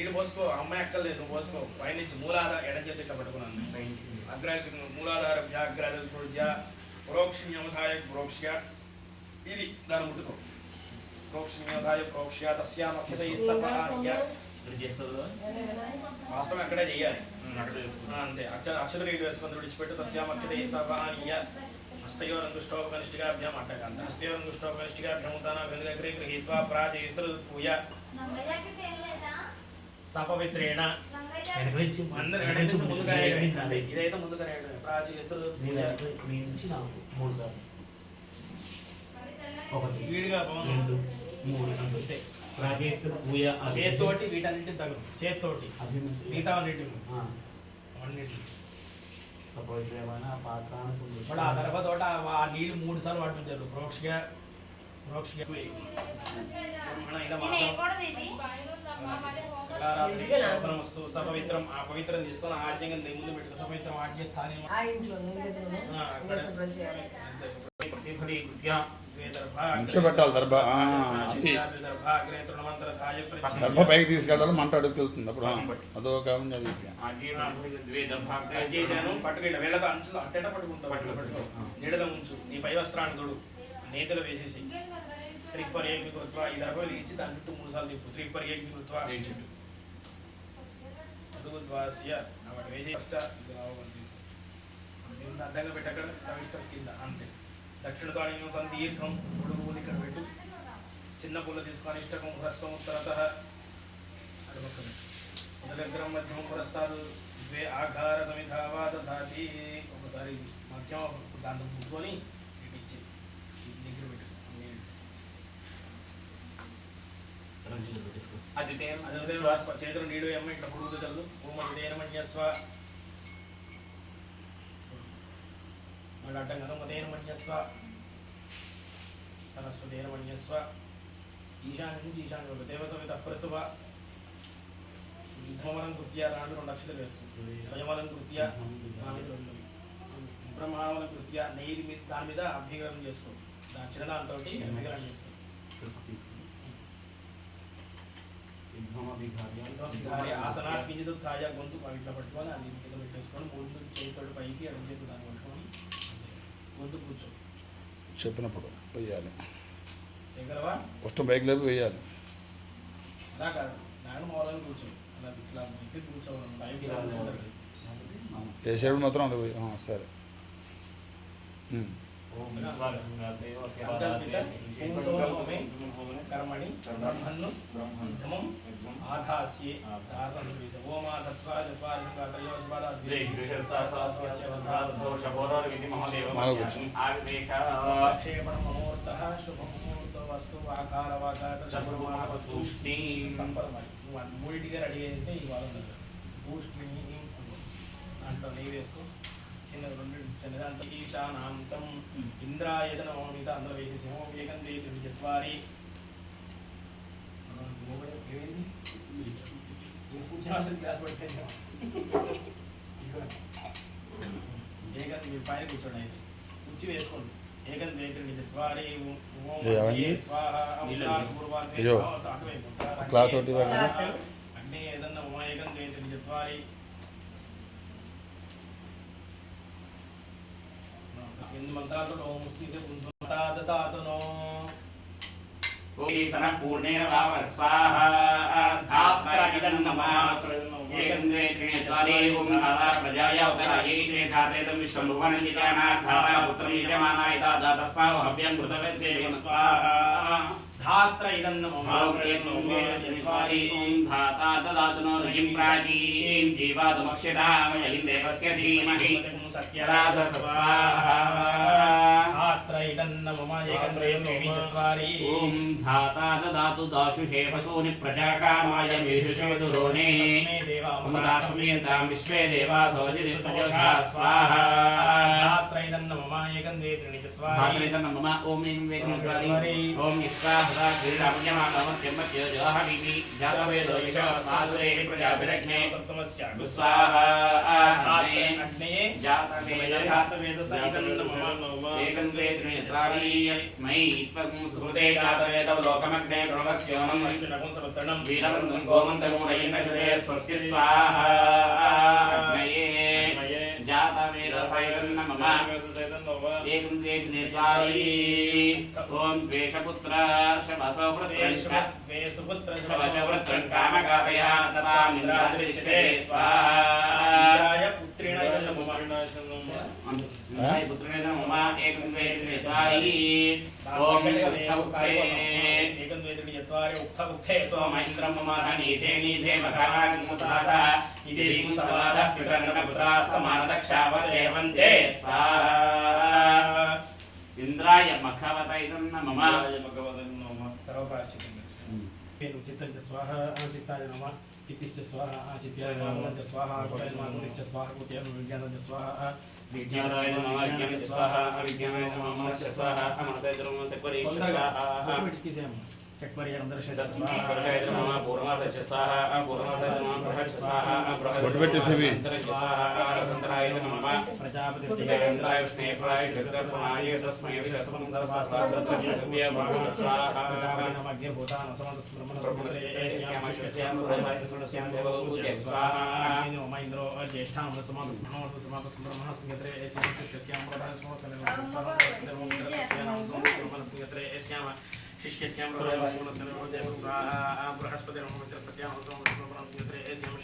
నీళ్ళు పోసుకో అమ్మాయి అక్కర్లేదు నువ్వు పోసుకో. పైన నుంచి మూలాధార ఎడం చేతి ఇట్లా పట్టుకున్నాను? అగ్రాది మూలాధార వ్యాగ్రాది పురుజ ప్రోక్షిణ్యమధాయ ప్రోక్ష్య. ఇది దాన్ని ముట్టుకో. ప్రోక్షిణ్యమధాయ ప్రోక్ష్య తస్యామఖ్యత వాస్తవం అక్కడే చేయాలి అంతే. అక్షర అక్షర రీతి వేసుకొని విడిచిపెట్టు తస్యామఖ్యత సర్వాహార్య హస్తయోరంగుష్టోపకనిష్ఠిగాభ్యాం అట్టకాంత. హస్తయోరంగుష్టోపకనిష్ఠిగాభ్యాం తన గంగగ్రే గృహీత్వా ప్రాజయిస్తు పూయ సపవిత్రేణ. అందరు నుంచి ముందుగా. ఇదైతే ముందుగా వెనక మీ నుంచి నాకు మూడు సార్లు. ఒకటి రెండు మూడు అంతే రాజేశ్వర పూయ చేత్తోటి వీటన్నిటిని తగలు. చేత్తోటి మిగతా అన్నిటి ఆ, అన్నిటి సపవిత్రమైన ఇప్పుడు ఆ తర్వాత ఆ నీళ్ళు మూడు సార్లు పట్టించారు ప్రోక్షగా శోభనమస్తు సపవిత్రం ఆ పవిత్రం తీసుకొని నీ ముందు పెట్టుకో. సపవిత్రం ఆజ్ఞ స్థానం కూర్చోబెట్టాలి దర్భ. పైకి తీసుకెళ్ళాలి మంట అడుగుకి వెళ్తుంది అప్పుడు. ఆ, అదో నీడలో ఉంచు. నీ పై వస్త్రాన్ని తోడు. నేతలు వేసేసి. త్రిపర్ ఏమి కృత్వ ఈ దర్భ ఇచ్చి దాని చుట్టూ మూడు సార్లు తిప్పు. త్రిపర్ ఏమి అడ్డంగా పెట్టక్కడ కింద. అంతే. దక్షిణ కాళీయం సందీర్ఘం పొడుగు ఇక్కడ పెట్టు. చిన్న పూలు తీసుకొని ఇష్టకం హ్రస్వం ఉత్తరత. అది మొదలగ్రం మధ్యమం పురస్తాదు. ద్వే ఆకార సమిధావా దధాతి ఒకసారి మధ్యమ దాంట్లో ముట్టుకొని ఇటు ఇచ్చి దగ్గర పెట్టు. అదే స్వ చేతులు నీడు ఎమ్మ ఇట్లా పుడుగుతూ చల్లు ఓమదేనమన్యస్వ మళ్ళీ అడ్డం కదా మదేనమన్యస్వ సరస్వదేనమన్యస్వ ఈశాన్య నుంచి ఈశాన్య దేవసమిత ప్రసవ యుద్ధమలం కృత్య రాను రెండు అక్షరాలు వేసుకుంటుంది. స్వయమలం కృత్య బ్రహ్మావలం కృత్య నెయ్యి మీద దాని మీద అభ్యంగరం చేసుకో. దాని చిన్నదాంతో అభ్యంగరం చేసుకో. గారి ఆసనాలు కిందితో తాజా గొంతు ఇట్లా పట్టుకొని అది కింద పెట్టేసుకొని ముందు చేతుడు పైకి అడుగు చేతులు చెప్పినప్పుడు వెయ్యాలి. దగ్గరవా ఫస్ట్ బైక్ లేపి సార్ వేసేప్పుడు మాత్రం అది సరే. ఉమ్. కర్మణి బ్రహ్మన్ను ధమం ఆధాస్యే ఓమా క్షేపణ ముహూర్త శుభముహూర్త వస్తు ఆకార వాకార మూడింటిగా రెడీ అయితే ఈ వాళ్ళు ఉండదు బూస్ట్ దాంట్లో నెయ్యి వేసుకో చిన్న రెండు చిన్న దాంట్లో ఈశానాంతం ఇంద్రాయత నవమిత అందులో వేసేసి ఓం ఏకం దేవి చత్వారి క్లాస్ పడిపోయింది ఏకం మీరు పైన కూర్చోండి అయితే. కుర్చీ వేసుకోండి. ఏకం దేవి చత్వారి? స్వాహ ఏదన్నా ఓం ఏకం ద్వే చత్వారి. पूर्णेन वावत्साः धात्पराजिदन्नमात्रयन्द्रे त्रीणि चरे ओम् आदा प्रजाया उदरायै श्रेधातेतं विश्वलोभनन्दितानार्थाः पुत्रं यजमानाय दादा तस्माहव्यं कृतवेद्देवेन स्वाहा। ఇదన్న ధాతా దదాతు నో రుచిం ప్రాచీం జీవాదుమక్షితామయం దేవస్య ధీమహి సత్యరాధ స్వాహా ధాత్ర ఇదన్న మమ ఏకం త్రయం చత్వారి ఓం ధాతా దదాతు దాశుషే వసూని ప్రజాకామాయ మేషుషోదురోనే అమృతాస్మీతాం విశ్వే దేవాసో జిదిస్సజోషా స్వాహా ధాత్ర ఇదన్న మమ ఏకం దే త్రిణి చత్వారి ధాత్రేత మమ ఓం तथा क्रीडाम्यमानमध्यमज्योजोहमिति जातवेदोयिषाधुरेः प्रजाभिरज्ञे स्वाहाग्ने जातवेदसातवेदसातवेदस्मै त्वं सुहृते जातवेदवलोकमग्ने प्रणवस्योमं वीरबन्धुं गोमन्तमूढयिन्न स्वस्ति स्वाहा। ఓం ద్వేషపుత్ర శవసౌపృత్ర సుపుత్ర శవసౌపృత్రం కామకాతయా తథామింద్రాద్రిచ్యతే స్వాహా ఇంద్రాయ పుత్రేణ పుత్రేణ మమ ఏకం ద్వేత్రి ఓం ఉత్తముఖే సోమైంద్రం మమ నీధే నీధే మఖవత స్వాహ చిత్తాయ నమ కితిశ్చ స్వాహ చిత్యాయ నమ స్వాహ కుటాయ నమ కుతిశ్చ స్వాహ కుటాయ నమ విజ్ఞానం స్వాహ విజ్ఞానాయ నమ విజ్ఞాన పెట్టేసేవి జ్యేష్ఠాం నమ స్మరణ స్వాహ స్మరణ నమ సక్వరీక్ష స్వాహ చక్వరి అందరూ పరకాయ నమ పూర్ణమాదస్య స్వాహ పూర్ణమాదాయ నమ బృహత్ స్వాహ బృహత్ బొట్టు పెట్టేసేవి.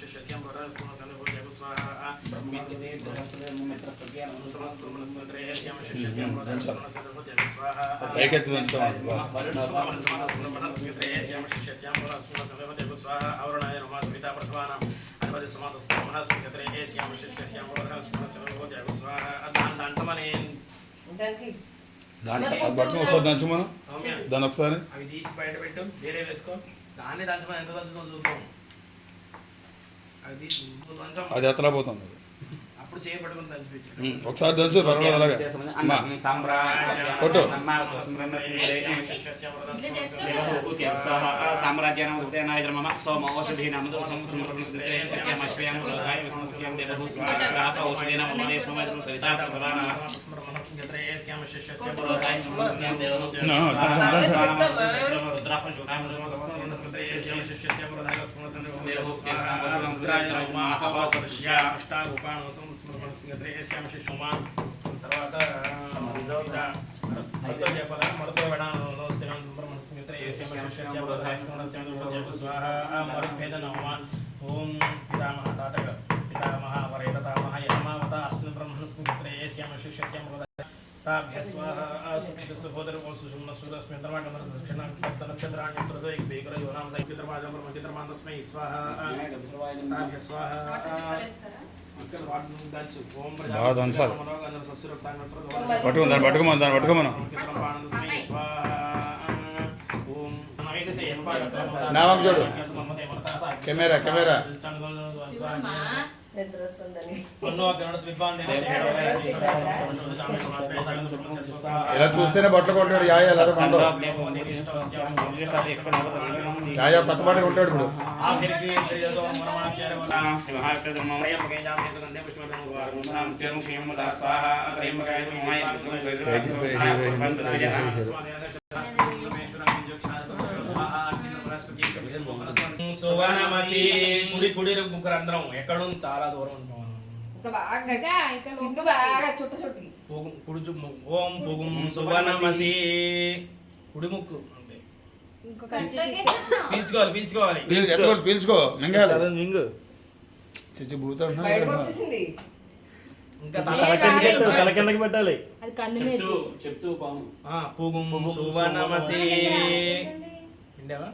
స్వాహ అంతరాయ నమ ప్రజాపతి ఇంద్రాయ విష్ణేశ్వరాయ చతురస్వనాయ తస్మై విశ్వసమంతర సహస్రస్య మహా స్వాహ పైకెత్తి దంచుతాం దానికి దాంట్లో అది పట్టుకుని ఒకసారి దంచు మనం దాన్ని ఒకసారి. అవి తీసి బయట పెట్టు వేరే వేసుకో. దాన్ని దంచమని ఎంత దంచుతుందో చూద్దాం. దంచం అది ఎత్తలా పోతుంది అప్పుడు చేయబడుకుని దంచిపించు ఉమ్, ఒకసారి దంచు పర్వాలేదు అలాగే కొట్టు. సామ్రాజ్యానం మమ సోమ ఔషధీనామ ఔషధీన మమ దేశం సరితా ప్రసవాన ఓం పితామహ తాతక పితామహ వరే పితామహ యమావత అస్మిన్ బ్రహ్మణ స్మిత్రే శ్యామ శిష్యస్యామ ताभ्य स्वाहा सुक्षित सहोदर और सुषुम्न सूरस्मिन् धर्माण्डमर सक्षणां कस्य नक्षत्राणि सुरसैक बेकर योनां सैकित्रमाजं ब्रह्मचित्रमां तस्मै स्वाहा ताभ्य स्वाहा ఓం బాగా దంచాలి. ప్రజా పట్టుకుని దాన్ని పట్టుకోమని దాన్ని పట్టుకోమను నామం చూడు. Camera, camera. నిద్ర వస్తుందని ఇలా చూస్తేనే బట్టలు కొంటాడు యాయ లేదా కొండవు యాయ కొత్త బట్టలు కొంటాడు ఇప్పుడు సువనమసి కుడి కుడి ముగ్గురందరం ఎక్కడ ఉంది చాలా దూరం ఉన్నాం ఇంకా బాగా ఇంకా బాగా చుట్ట చుట్టి పోగు కుడి ఓం పొగుం సువనమసి కుడి ముక్కు పీల్చుకోవాలి పీల్చుకోవాలి. ఎత్తుకోవాలి పీల్చుకో. మింగాలి. చిచ్చి బయటకు వచ్చేసింది. ఇంకా తల కిందకి పెట్టాలి. చెప్తూ చెప్తూ పాము. పొగుం సువనమసి విండావా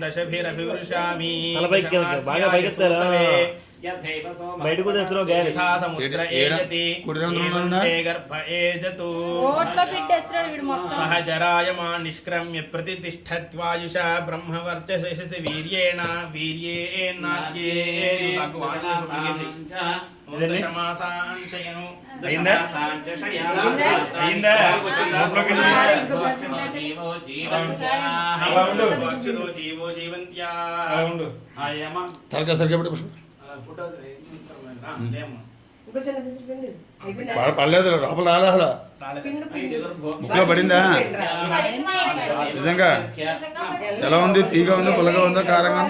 దశభిరభివృషామి. బాగా బయటకు తెస్తున్నావు గాలి. సముద్ర ఏజతి. గర్భ ఏజతు. సహజరాయమా నిష్క్రమ్య ప్రతిష్టత్వాయుష బ్రహ్మవర్చసి వీర్యేణ తగు వాడు చేసి ఇదండి. దశమాసాంశయను అయిందా? అయిందా? నోట్లోకి వెళ్ళింది. జీవో అలా ఉండు. అక్షరో జీవో జీవంత్యా. అలా ఉండు. తలకాయ సరిగ్గా పెట్టి పుష్ప ఫోటో లేమ్మా. ఇంకో చిన్న పిసి పిండి అయిపోయిందా? ప- పడలేదు లోపల రాలే అసలు ముక్కులో పడిందా నిజంగా? ఎలా ఉంది? తీగా ఉందా? పుల్లగా ఉందా? కారంగా?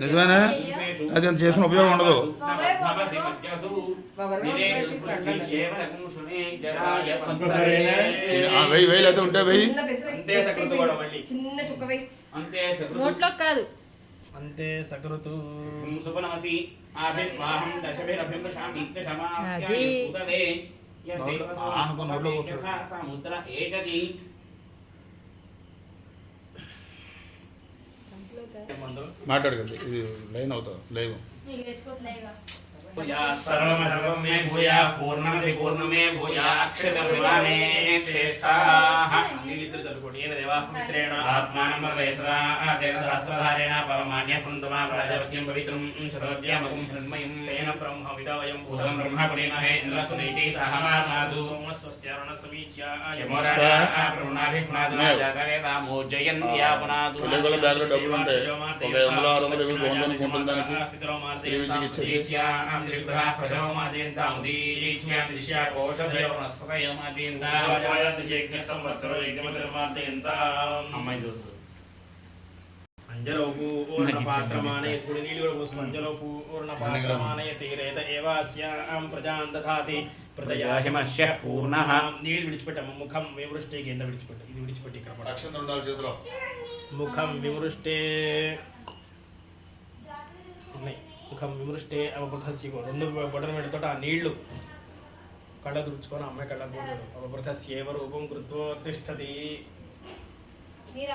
నిజమేనా? అది అంత చేసిన ఉపయోగం ఉండదు. ఆ, వెయ్యి వెయ్యి అయితే ఉంటే వెయ్యి. నోట్లో కాదు. అంతే సకృతు. సుపనమసి ఆభిర్వాహం దశభిరభింబశామి దశమాస్యాయ అది. నోట్లో-. సముద్ర మందులు మాట్లాడకండి ఇది లైన్ అవుతుంది. లైవ్. సర్వమసర్వం మే భూయా పూర్ణమసి పూర్ణమే భూయా అక్షతభిమానే శ్రేష్ఠాః నీళ్ళిద్దరు చదువుకోండి ఏన దేవా మిత్రేణ ఆత్మానం పరమేశ్వరా దేవసహస్రధారేణ పరమాన్య పుంతమా ప్రజాపత్యం పవిత్రం శతోద్యామకం హృన్మయం తేన బ్రహ్మ విదావయం భూతం బ్రహ్మ పిల్లల బ్యాగ్లో డబ్బులు ఉంటాయి. ఒక ఐదు వందలు ఆరు వందలు ఇవి దానికి విద్యకి ఇచ్చేసి అంజలోపు పాత్రమానయ ఇప్పుడు నీళ్ళు కూడా పోసుకుని అంజలోపు ఊర్ణ పాత్రమానయ తీరేత ఏవాస్యాం ప్రజాన్ దధాతి ప్రజయాహిమస్య పూర్ణః. నీళ్ళు విడిచిపెట్టాము ముఖం వివృష్టి కింద విడిచిపెట్ట ఇది విడిచిపెట్టి ఇక్కడ చేతిలో ముఖం విమృష్టే ఉన్నాయి ముఖం విమృష్టే అవబృతస్య రెండు బొటన పెడుతోట ఆ నీళ్ళు కళ్ళ తుడుచుకొని అమ్మాయి కళ్ళ పోతాడు అవబృతస్యేవ రూపం కృత్వోత్తిష్టతి మీరు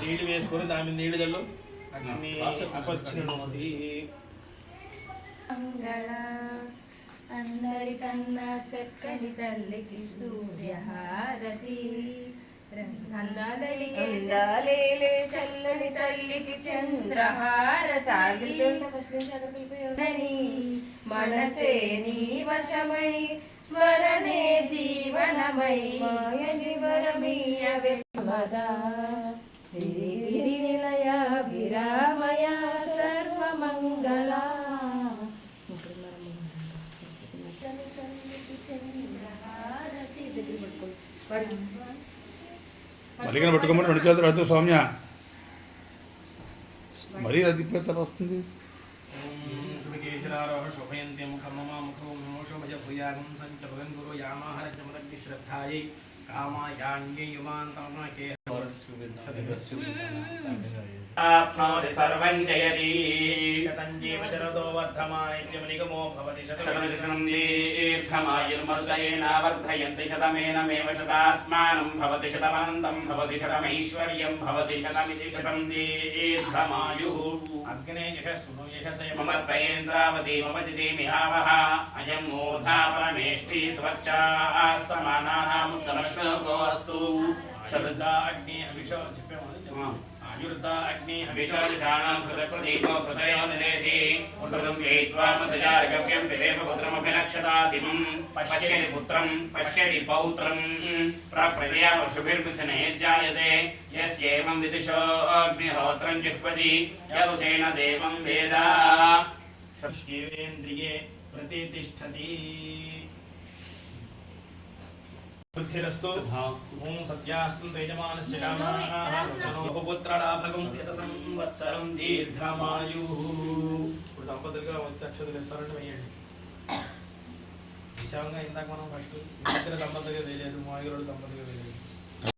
నీళ్ళు వేసుకొని దాని జల్లు అగ్ని అపచ్చినోది అందరికన్నా చక్కని తల్లికి సూర్యహారతి. అందాలేలే చల్లని తల్లికి చంద్రహారతి. మనసే నీ వశమై స్మరణే జీవనమై. మాయని వరమీయవే శ్రీగిరి నిలయ విరామయ సర్వమంగళ. మల్లికన పట్టుకోమని రెండు చేతులు అడుగుతూ సౌమ్య. మరీ రద్దీపేత వస్తుంది. శృతికేశరారోహ శోభయంతే ముఖం మమ ముఖం మోషోభజ భూయాగం సంచపగం గురు యామాహర జమదగ్ని శ్రద్ధాయై เ妈呀！你ายั到มี ఆత్మాది సర్వం జయతి శతంజీవ శరదో వర్ధమానిత్యమనిగమో భవతి శతదర్శనం దీర్ఘమాయుర్మర్గయేనావర్ధయంతి శతమేనమేవ శతాత్మానం భవతి శతమనంతం భవతి శతమైశ్వర్యం భవతి శతమితి శతం దీర్ఘమాయు అగ్నే యశస్సును యశసేమర్పయేంద్రావతి మమ చితిమిహావహ అయం మూర్ధా పరమేష్ఠీ స్వచ్ఛా సమానాముత్తమశ్లోకోऽस्तु శరుద్ద అగ్ని హవిషో చెప్పాము. ఆయుర్ద అగ్ని హవిషో విశాలిషాణం కృతప్రదీపో కృతయో నిరేధి పుత్రం వేత్వా మధుజారగవ్యం తిదేవ పుత్రమభిలక్షతాదిమం పశ్యతి పుత్రం పశ్యతి పౌత్రం ప్రప్రజయా శుభిర్మిథునే జాయతే యస్యేవం విదుషో అగ్నిహోత్రం జిహ్వతి యదుషేణ దేవం వేద శివేంద్రియే ప్రతిష్టతి బుద్ధిరస్తు ఓం సత్యాస్తు తేజమానస్య కామాః బహుపుత్రలాభకం శత సంవత్సరం దీర్ఘమాయు ఇప్పుడు దంపతులుగా వచ్చి అక్షతలు ఇస్తారంటే వేయండి ఇందాక మనం ఫస్ట్ ఇద్దరు దంపతులుగా తెలియదు మా ఐదుగురు దంపతులుగా తెలియదు